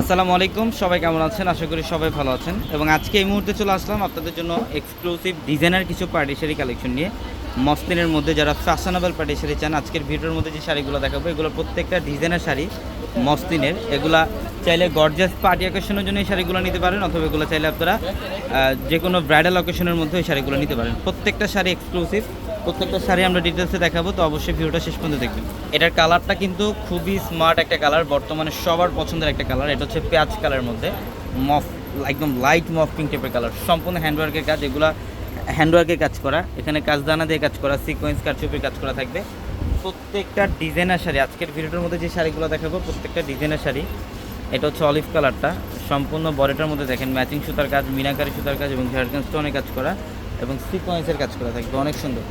আসসালামু আলাইকুম, সবাই কেমন আছেন? আশা করি সবাই ভালো আছেন। এবং আজকে এই মুহূর্তে চলে আসলাম আপনাদের জন্য এক্সক্লুসিভ ডিজাইনার কিছু পার্টি শাড়ি কালেকশন নিয়ে। মসলিনের মধ্যে যারা ফ্যাশনেবল পার্টি শাড়ি চান, আজকের ভিডিওর মধ্যে যে শাড়িগুলো দেখাবো, এগুলো প্রত্যেকটা ডিজাইনার শাড়ি মসলিনের। এগুলা চাইলে গর্জাস পার্টি অকেশনের জন্য এই শাড়িগুলো নিতে পারেন, অথবা এগুলো চাইলে আপনারা যে কোনো ব্রাইডাল অকেশনের মধ্যে এই শাড়িগুলো নিতে পারেন। প্রত্যেকটা শাড়ি এক্সক্লুসিভ প্রত্যেকটা শাড়ি আমরা ডিটেলসে দেখাবো, তো অবশ্যই ভিডিওটা শেষ পর্যন্ত দেখবেন। এটার কালারটা কিন্তু খুবই স্মার্ট একটা কালার বর্তমানে সবার পছন্দের একটা কালার এটা হচ্ছে পেঁয়াজ কালারের মধ্যে। মফ, একদম লাইট মফ পিঙ্ক টাইপের কালার সম্পূর্ণ হ্যান্ডওয়ার্কের কাজ, এগুলা হ্যান্ডওয়ার্কের কাজ করা। এখানে কাজদানা দিয়ে কাজ করা সিকোয়েন্স কারচুপির কাজ করা থাকবে। প্রত্যেকটা ডিজাইনার শাড়ি, আজকের ভিডিওটার মধ্যে যে শাড়িগুলো দেখাবো, প্রত্যেকটা ডিজাইনার শাড়ি, এটা হচ্ছে অলিভ কালারটা সম্পূর্ণ বডিটার মধ্যে দেখেন ম্যাচিং সুতার কাজ, মিনাকারি সুতার কাজ এবং ঝাড়খান স্টোনের কাজ করা এবং সিকোয়েন্সের কাজ করা থাকবে, অনেক সুন্দর।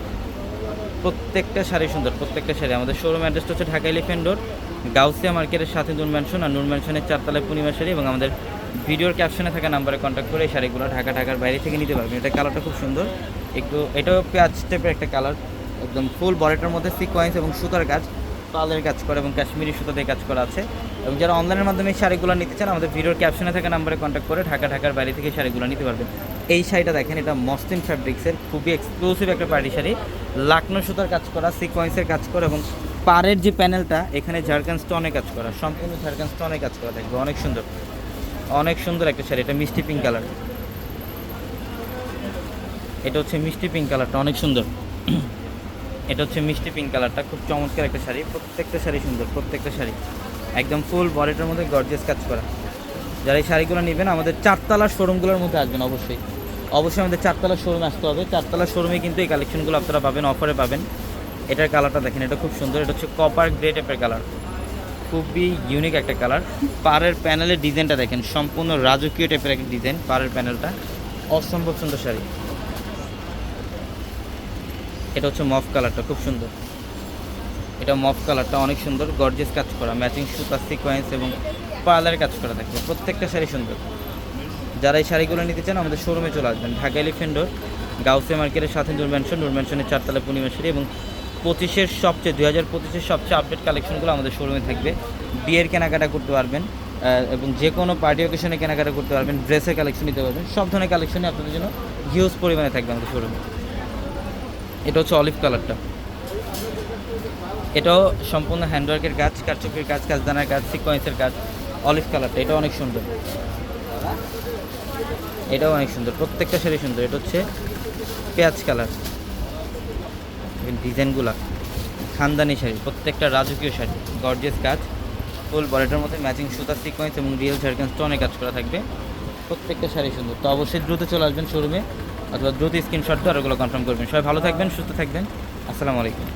প্রত্যেকটা শাড়ি সুন্দর, প্রত্যেকটা শাড়ি। আমাদের শোরুম অ্যাড্রেসটা হচ্ছে ঢাকা এলিফেন্ট রোড গাউসিয়া মার্কেটের সাথে নূর ম্যানশন আর নূর ম্যানশনের চারতলায় পূর্ণিমা শাড়ি এবং আমাদের ভিডিওর ক্যাপশনে থাকা নাম্বারে কন্ট্যাক্ট করে এই শাড়িগুলো ঢাকা, ঢাকার বাইরে থেকে নিতে পারবেন। এটা কালারটা খুব সুন্দর। একটু, এটাও পেঁয়াজ টাইপের একটা কালার একদম ফুল বডিটার মধ্যে সিকোয়েন্স এবং সুতার কাজ। পালের কাজ করা এবং কাশ্মীরি সুতা দিয়ে কাজ করা আছে। এবং যারা অনলাইনের মাধ্যমে এই শাড়িগুলো নিতে চান, আমাদের ভিডিওর ক্যাপশনে থাকা নাম্বারে কন্ট্যাক্ট করে ঢাকা, ঢাকার বাইরে থেকে শাড়িগুলো নিতে পারবেন। এই শাড়িটা দেখেন, এটা মসলিন ফ্যাব্রিক্সের খুবই এক্সক্লুসিভ একটা পার্টি শাড়ি। লাকনো সুতার কাজ করা সিকোয়েন্সের কাজ করা এবং পাড়ের যে প্যানেলটা এখানে ঝাড়খান স্টোনে কাজ করা, সম্পূর্ণ ঝাড়খান স্টোনে কাজ করা, দেখবে অনেক সুন্দর। অনেক সুন্দর একটা শাড়ি, এটা মিষ্টি পিঙ্ক কালার এটা হচ্ছে মিষ্টি পিঙ্ক কালারটা অনেক সুন্দর। এটা হচ্ছে মিষ্টি পিঙ্ক কালারটা খুব চমৎকার একটা শাড়ি, প্রত্যেকটা শাড়ি সুন্দর, প্রত্যেকটা শাড়ি। একদম ফুল বডিটার মধ্যে গর্জেস কাজ করা। যারা এই শাড়িগুলো নেবেন, আমাদের চারতলার শোরুমগুলোর মধ্যে আসবেন অবশ্যই। অবশ্যই আমাদের চারতলার শোরুমে আসতে হবে। চারতলার শোরুমে কিন্তু এই কালেকশনগুলো আপনারা পাবেন অফারে পাবেন। এটার কালারটা দেখেন, এটা খুব সুন্দর, এটা হচ্ছে কপার গ্রে টাইপের কালার খুবই ইউনিক একটা কালার পাড়ের প্যানেলের ডিজাইনটা দেখেন, সম্পূর্ণ রাজকীয় টাইপের একটা ডিজাইন পাড়ের প্যানেলটা অসম্ভব সুন্দর শাড়ি। এটা হচ্ছে মফ কালারটা খুব সুন্দর। এটা মফ কালারটা অনেক সুন্দর গর্জেস কাজ করা ম্যাচিং সুতা সিকোয়েন্স এবং পার্লার কাজ করা থাকবে প্রত্যেকটা শাড়ি সুন্দর। যারা এই শাড়িগুলো নিতে চান, আমাদের শোরুমে চলে আসবেন। ঢাকা এলিফেন্ট রোড গাউসে মার্কেটের সাথে নূর ম্যানশন নূর ম্যানশনের চারতলা পূর্ণিমা শাড়ি এবং পঁচিশের সবচেয়ে, দুই হাজার পঁচিশের সবচেয়ে আপডেট কালেকশনগুলো আমাদের শোরুমে থাকবে। বিয়ের কেনাকাটা করতে পারবেন এবং যে কোনো পার্টি অকেশনে কেনাকাটা করতে পারবেন ড্রেসের কালেকশন নিতে পারবেন। সব ধরনের কালেকশনই আপনাদের জন্য হিউজ পরিমাণে থাকবে আমাদের শোরুমে এটা হচ্ছে অলিভ কালারটা এটাও সম্পূর্ণ হ্যান্ডওয়ার্কের কাজ, কারচুপির কাজ, কাজদানার কাজ সিকোয়েন্সের কাজ অলিভ কালারটা এটাও অনেক সুন্দর। এটাও অনেক সুন্দর, প্রত্যেকটা শাড়ি সুন্দর, এটা হচ্ছে পেঁয়াজ কালার ডিজাইনগুলা, খানদানি শাড়ি, প্রত্যেকটা রাজকীয় শাড়ি গর্জিয়াস কাজ ফুল বডিটার মধ্যে ম্যাচিং সুতা সিকোয়েন্স এবং রিয়েল ঝাড়খান স্টোনে কাজ করা থাকবে। প্রত্যেকটা শাড়ি সুন্দর। তো অবশ্যই দ্রুত চলে আসবেন শোরুমে অথবা দ্রুত স্ক্রিনশট দিয়ে আর ওগুলো কনফার্ম করবেন। সবাই ভালো থাকবেন, সুস্থ থাকবেন। আসসালামু আলাইকুম।